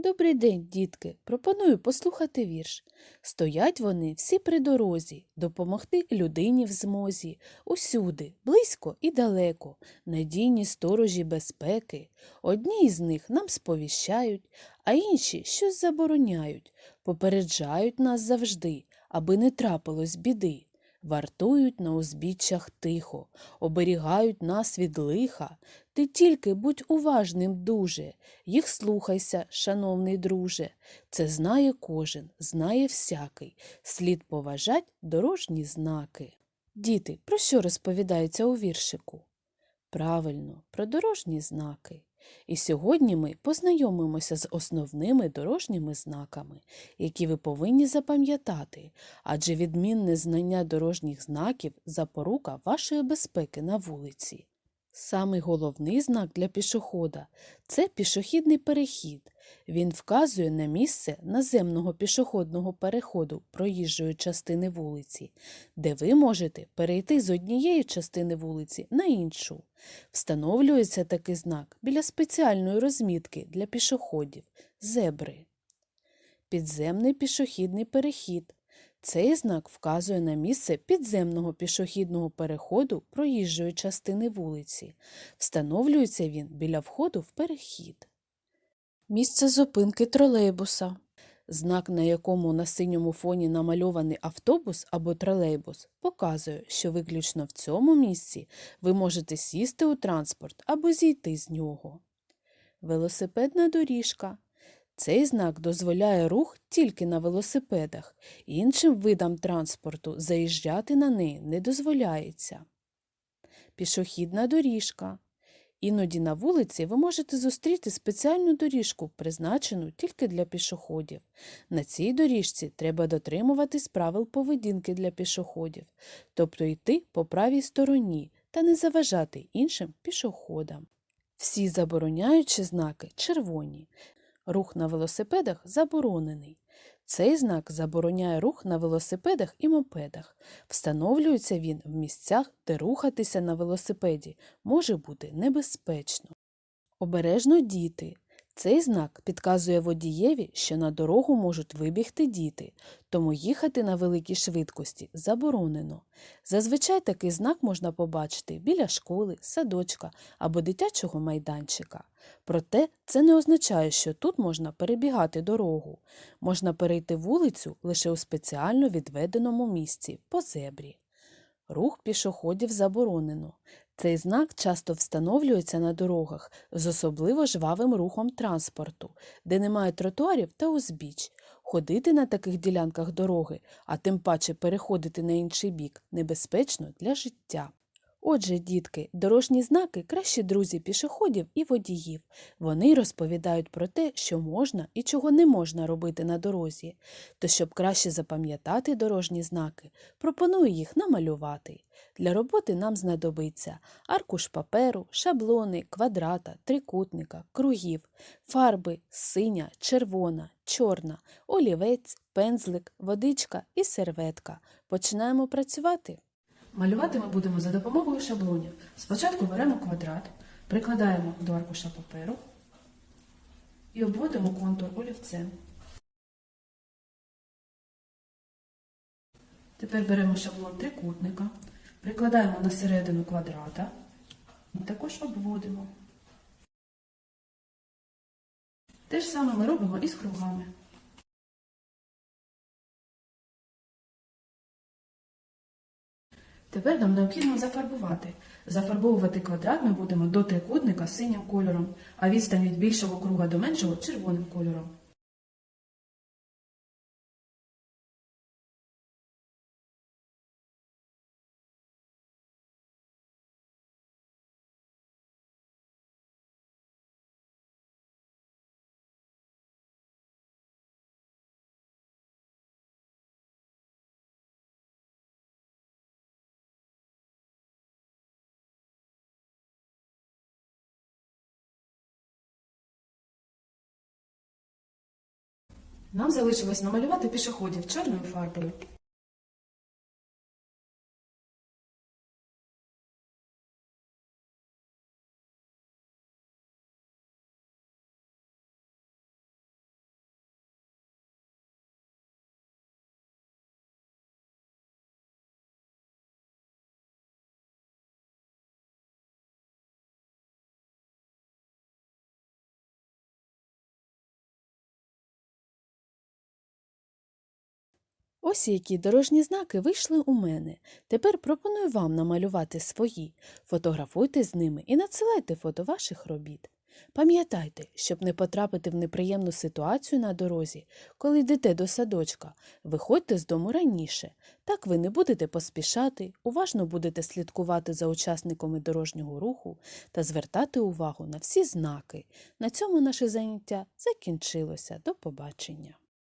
Добрий день, дітки. Пропоную послухати вірш. Стоять вони всі при дорозі, допомогти людині в змозі, усюди, близько і далеко, надійні сторожі безпеки. Одні із них нам сповіщають, а інші щось забороняють, попереджають нас завжди, аби не трапилось біди. Вартують на узбіччях тихо, оберігають нас від лиха. Ти тільки будь уважним дуже, їх слухайся, шановний друже. Це знає кожен, знає всякий. Слід поважать дорожні знаки. Діти, про що розповідається у віршику? Правильно, про дорожні знаки. І сьогодні ми познайомимося з основними дорожніми знаками, які ви повинні запам'ятати, адже відмінне знання дорожніх знаків запорука вашої безпеки на вулиці. Самий головний знак для пішохода це пішохідний перехід. Він вказує на місце наземного пішохідного переходу проїжджої частини вулиці, де ви можете перейти з однієї частини вулиці на іншу. Встановлюється такий знак біля спеціальної розмітки для пішоходів зебри. Підземний пішохідний перехід. Цей знак вказує на місце підземного пішохідного переходу проїжджої частини вулиці. Встановлюється він біля входу в перехід. Місце зупинки тролейбуса. Знак, на якому на синьому фоні намальований автобус або тролейбус, показує, що виключно в цьому місці ви можете сісти у транспорт або зійти з нього. Велосипедна доріжка. Цей знак дозволяє рух тільки на велосипедах, іншим видам транспорту заїжджати на неї не дозволяється. Пішохідна доріжка. Іноді на вулиці ви можете зустріти спеціальну доріжку, призначену тільки для пішоходів. На цій доріжці треба дотримуватись правил поведінки для пішоходів, тобто йти по правій стороні та не заважати іншим пішоходам. Всі забороняючі знаки червоні. Рух на велосипедах заборонений. Цей знак забороняє рух на велосипедах і мопедах. Встановлюється він в місцях, де рухатися на велосипеді може бути небезпечно. Обережно діти. Цей знак підказує водієві, що на дорогу можуть вибігти діти, тому їхати на великій швидкості заборонено. Зазвичай такий знак можна побачити біля школи, садочка або дитячого майданчика. Проте це не означає, що тут можна перебігати дорогу. Можна перейти вулицю лише у спеціально відведеному місці по зебрі. Рух пішоходів заборонено. Цей знак часто встановлюється на дорогах з особливо жвавим рухом транспорту, де немає тротуарів та узбіч. Ходити на таких ділянках дороги, а тим паче переходити на інший бік, небезпечно для життя. Отже, дітки, дорожні знаки кращі друзі пішоходів і водіїв. Вони розповідають про те, що можна і чого не можна робити на дорозі. То, щоб краще запам'ятати дорожні знаки, пропоную їх намалювати. Для роботи нам знадобиться аркуш паперу, шаблони, квадрата, трикутника, кругів, фарби, синя, червона, чорна, олівець, пензлик, водичка і серветка. Починаємо працювати. Малювати ми будемо за допомогою шаблонів. Спочатку беремо квадрат, прикладаємо до аркуша паперу і обводимо контур олівцем. Тепер беремо шаблон трикутника, прикладаємо на середину квадрата і також обводимо. Те ж саме ми робимо і з кругами. Тепер нам необхідно зафарбувати. Зафарбовувати квадрат ми будемо до трикутника синім кольором, а відстань від більшого круга до меншого червоним кольором. Нам залишилось намалювати пішоходів чорною фарбою. Ось які дорожні знаки вийшли у мене. Тепер пропоную вам намалювати свої. Фотографуйте з ними і надсилайте фото ваших робіт. Пам'ятайте, щоб не потрапити в неприємну ситуацію на дорозі, коли йдете до садочка, виходьте з дому раніше. Так ви не будете поспішати, уважно будете слідкувати за учасниками дорожнього руху та звертати увагу на всі знаки. На цьому наше заняття закінчилося. До побачення.